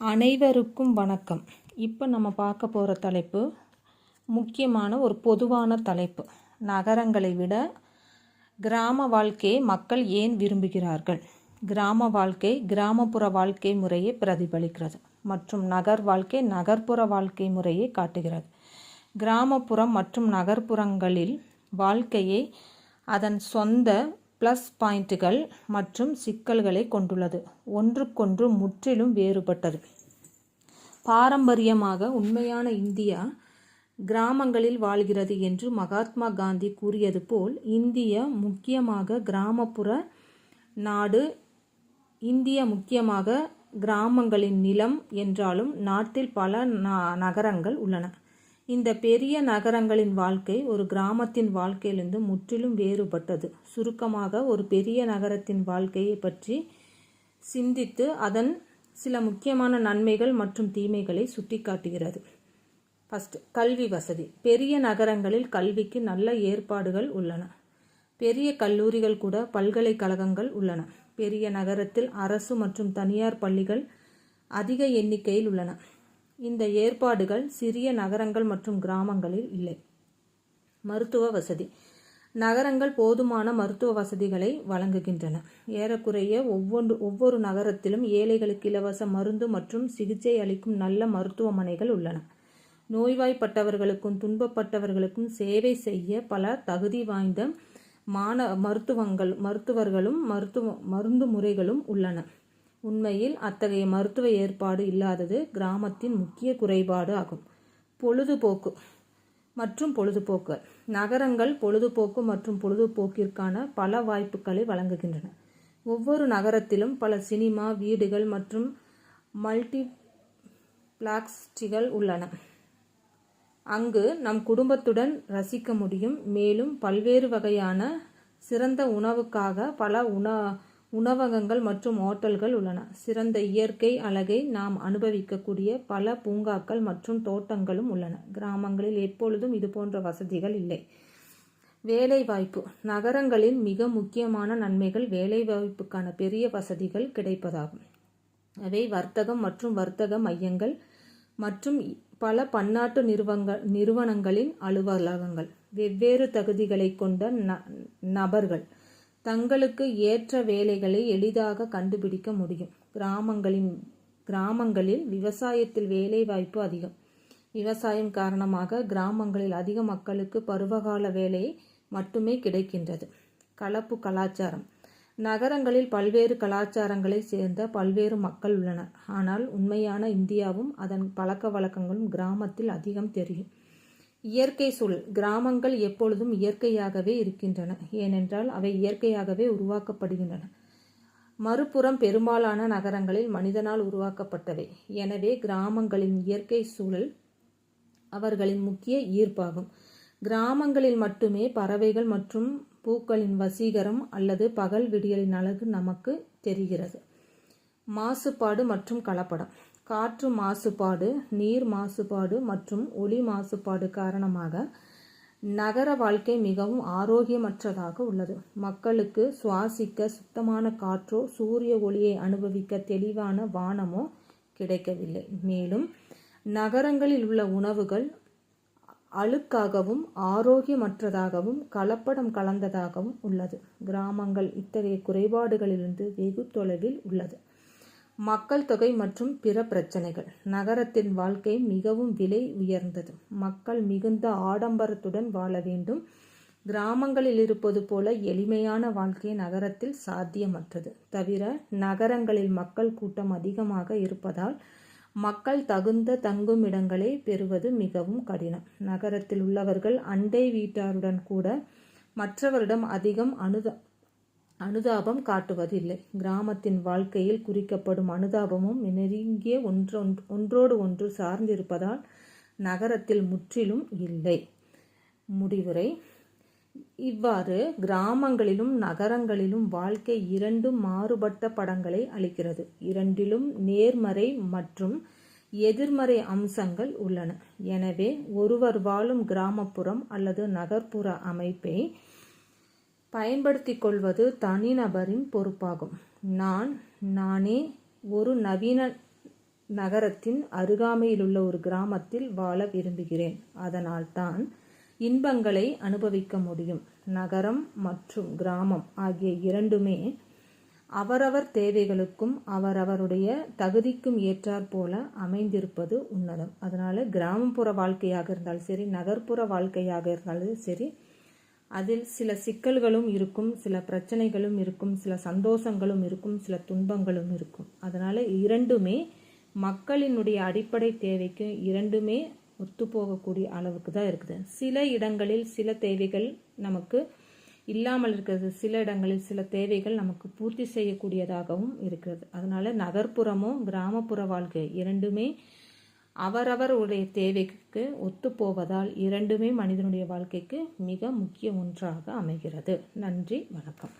அனைவருக்கும் வணக்கம். இப்போ நம்ம பார்க்க போகிற தலைப்பு முக்கியமான ஒரு பொதுவான தலைப்பு. நகரங்களை விட கிராம வாழ்க்கையை மக்கள் ஏன் விரும்புகிறார்கள்? கிராம வாழ்க்கை கிராமப்புற வாழ்க்கை முறையை பிரதிபலிக்கிறது மற்றும் நகர் வாழ்க்கை நகர்ப்புற வாழ்க்கை முறையை காட்டுகிறது. கிராமப்புறம் மற்றும் நகர்ப்புறங்களில் வாழ்க்கையை அதன் சொந்த ப்ளஸ் பாயிண்ட்டுகள் மற்றும் சிக்கல்களை கொண்டுள்ளது. ஒன்றுக்கொன்று முற்றிலும் வேறுபட்டது. பாரம்பரியமாக உண்மையான இந்தியா கிராமங்களில் வாழ்கிறது என்று மகாத்மா காந்தி கூறியது போல் இந்திய முக்கியமாக கிராமப்புற நாடு இந்திய முக்கியமாக கிராமங்களின் நிலம் என்றாலும் நாட்டில் பல நகரங்கள் உள்ளன. இந்த பெரிய நகரங்களின் வாழ்க்கை ஒரு கிராமத்தின் வாழ்க்கையிலிருந்து முற்றிலும் வேறுபட்டது. சுருக்கமாக ஒரு பெரிய நகரத்தின் வாழ்க்கையை பற்றி சிந்தித்து அதன் சில முக்கியமான நன்மைகள் மற்றும் தீமைகளை சுட்டிக்காட்டுகிறது. ஃபஸ்ட்டு கல்வி வசதி. பெரிய நகரங்களில் கல்விக்கு நல்ல ஏற்பாடுகள் உள்ளன. பெரிய கல்லூரிகள் கூட பல்கலைக்கழகங்கள் உள்ளன. பெரிய நகரத்தில் அரசு மற்றும் தனியார் பள்ளிகள் அதிக எண்ணிக்கையில் உள்ளன. இந்த ஏற்பாடுகள் சிறிய நகரங்கள் மற்றும் கிராமங்களில் இல்லை. மருத்துவ வசதி. நகரங்கள் போதுமான மருத்துவ வசதிகளை வழங்குகின்றன. ஏறக்குறைய ஒவ்வொன்று ஒவ்வொரு நகரத்திலும் ஏழைகளுக்கு இலவச மருந்து மற்றும் சிகிச்சை அளிக்கும் நல்ல மருத்துவமனைகள் உள்ளன. நோய்வாய்ப்பட்டவர்களுக்கும் துன்பப்பட்டவர்களுக்கும் சேவை செய்ய பல தகுதி வாய்ந்த மான மருத்துவங்கள் மருத்துவர்களும் மருத்துவ மருந்து முறைகளும் உள்ளன. உண்மையில் அத்தகைய மருத்துவ ஏற்பாடு இல்லாதது கிராமத்தின் முக்கிய குறைபாடு ஆகும். பொழுதுபோக்கு மற்றும் பொழுதுபோக்கு. நகரங்கள் பொழுதுபோக்கு மற்றும் பொழுதுபோக்கிற்கான பல வாய்ப்புகளை வழங்குகின்றன. ஒவ்வொரு நகரத்திலும் பல சினிமா வீடுகள் மற்றும் மல்டி பிளாக்ஸ்டிகள் உள்ளன. அங்கு நம் குடும்பத்துடன் ரசிக்க முடியும். மேலும் பல்வேறு வகையான சிறந்த உணவுக்காக பல உண உணவகங்கள் மற்றும் ஓட்டல்கள் உள்ளன. சிறந்த இயற்கை அழகை நாம் அனுபவிக்கக்கூடிய பல பூங்காக்கள் மற்றும் தோட்டங்களும் உள்ளன. கிராமங்களில் எப்பொழுதும் இதுபோன்ற வசதிகள் இல்லை. வேலைவாய்ப்பு. நகரங்களின் மிக முக்கியமான நன்மைகள் வேலைவாய்ப்புக்கான பெரிய வசதிகள் கிடைப்பதாகும். அவை வர்த்தகம் மற்றும் வர்த்தக மையங்கள் மற்றும் பல பன்னாட்டு நிறுவங்க நிறுவனங்களின் அலுவலகங்கள். வெவ்வேறு தகுதிகளை கொண்ட நபர்கள். தங்களுக்கு ஏற்ற வேலைகளை எளிதாக கண்டுபிடிக்க முடியும். கிராமங்களின் கிராமங்களில் விவசாயத்தில் வேலை வாய்ப்பு அதிகம். விவசாயம் காரணமாக கிராமங்களில் அதிக மக்களுக்கு பருவகால வேலை மட்டுமே கிடைக்கின்றது. கலப்பு கலாச்சாரம். நகரங்களில் பல்வேறு கலாச்சாரங்களை சேர்ந்த பல்வேறு மக்கள் உள்ளனர். ஆனால் உண்மையான இந்தியாவும் அதன் பழக்க வழக்கங்களும் கிராமத்தில் அதிகம் தெரியும். இயற்கை சூழல் கிராமங்கள் எப்பொழுதும் இயற்கையாகவே இருக்கின்றன. ஏனென்றால் அவை இயற்கையாகவே உருவாக்கப்படுகின்றன. மறுபுறம் பெரும்பாலான நகரங்களில் மனிதனால் உருவாக்கப்பட்டவை. எனவே கிராமங்களின் இயற்கை சூழல் அவர்களின் முக்கிய ஈர்ப்பாகும். கிராமங்களில் மட்டுமே பறவைகள் மற்றும் பூக்களின் வசீகரம் அல்லது பகல் விடியலின் அழகு நமக்கு தெரிகிறது. மாசுபாடு மற்றும் கலப்படம். காற்று மாசுபாடு நீர் மாசுபாடு மற்றும் ஒளி மாசுபாடு காரணமாக நகர வாழ்க்கை மிகவும் ஆரோக்கியமற்றதாக உள்ளது. மக்களுக்கு சுவாசிக்க சுத்தமான காற்றோ சூரிய ஒளியை அனுபவிக்க தெளிவான வானமோ கிடைக்கவில்லை. மேலும் நகரங்களில் உள்ள உணவுகள் அழுக்காகவும் ஆரோக்கியமற்றதாகவும் கலப்படம் கலந்ததாகவும் உள்ளது. கிராமங்கள் இத்தகைய குறைபாடுகளிலிருந்து வெகு தொலைவில் உள்ளது. மக்கள் தொகை மற்றும் பிற பிரச்சனைகள். நகரத்தின் வாழ்க்கை மிகவும் விலை உயர்ந்தது. மக்கள் மிகுந்த ஆடம்பரத்துடன் வாழ வேண்டும். கிராமங்களில் இருப்பது போல எளிமையான வாழ்க்கை நகரத்தில் சாத்தியமற்றது. தவிர நகரங்களில் மக்கள் கூட்டம் அதிகமாக இருப்பதால் மக்கள் தகுந்த தங்கும் இடங்களை பெறுவது மிகவும் கடினம். நகரத்தில் உள்ளவர்கள் அண்டை வீட்டாருடன் கூட மற்றவரிடம் அதிகம் அனுத அனுதாபம் காட்டுவதில்லை. கிராமத்தின் வாழ்க்கையில் குறிக்கப்படும் அனுதாபமும் நெருங்கிய ஒன்றொன் ஒன்றோடு ஒன்று சார்ந்திருப்பதால் நகரத்தில் முற்றிலும் இல்லை. முடிவுரை. இவ்வாறு கிராமங்களிலும் நகரங்களிலும் வாழ்க்கை இரண்டும் மாறுபட்ட படங்களை அளிக்கிறது. இரண்டிலும் நேர்மறை மற்றும் எதிர்மறை அம்சங்கள் உள்ளன. எனவே ஒருவர் வாழும் கிராமப்புறம் அல்லது நகர்ப்புற அமைப்பை பயன்படுத்திக் கொள்வது தனிநபரின் பொறுப்பாகும். நான் நானே ஒரு நவீன நகரத்தின் அருகாமையிலுள்ள ஒரு கிராமத்தில் வாழ விரும்புகிறேன். அதனால்தான் இன்பங்களை அனுபவிக்க முடியும். நகரம் மற்றும் கிராமம் ஆகிய இரண்டுமே அவரவர் தேவைகளுக்கும் அவரவருடைய தகுதிக்கும் ஏற்றாற் போல அமைந்திருப்பது உன்னதம். அதனால் கிராமப்புற வாழ்க்கையாக இருந்தாலும் சரி நகர்ப்புற வாழ்க்கையாக இருந்தாலும் சரி அதில் சில சிக்கல்களும் இருக்கும் சில பிரச்சனைகளும் இருக்கும் சில சந்தோஷங்களும் இருக்கும் சில துன்பங்களும் இருக்கும். அதனால் இரண்டுமே மக்களினுடைய அடிப்படை தேவைக்கு இரண்டுமே ஒத்துப்போகக்கூடிய அளவுக்கு தான் இருக்குது. சில இடங்களில் சில தேவைகள் நமக்கு இல்லாமல் இருக்கிறது. சில இடங்களில் சில தேவைகள் நமக்கு பூர்த்தி செய்யக்கூடியதாகவும் இருக்கிறது. அதனால் நகர்ப்புறமும் கிராமப்புற வாழ்க்கை இரண்டுமே அவரவருடைய தேவைக்கு ஒத்துப்போவதால் இரண்டுமே மனிதனுடைய வாழ்க்கைக்கு மிக முக்கிய ஒன்றாக அமைகிறது. நன்றி வணக்கம்.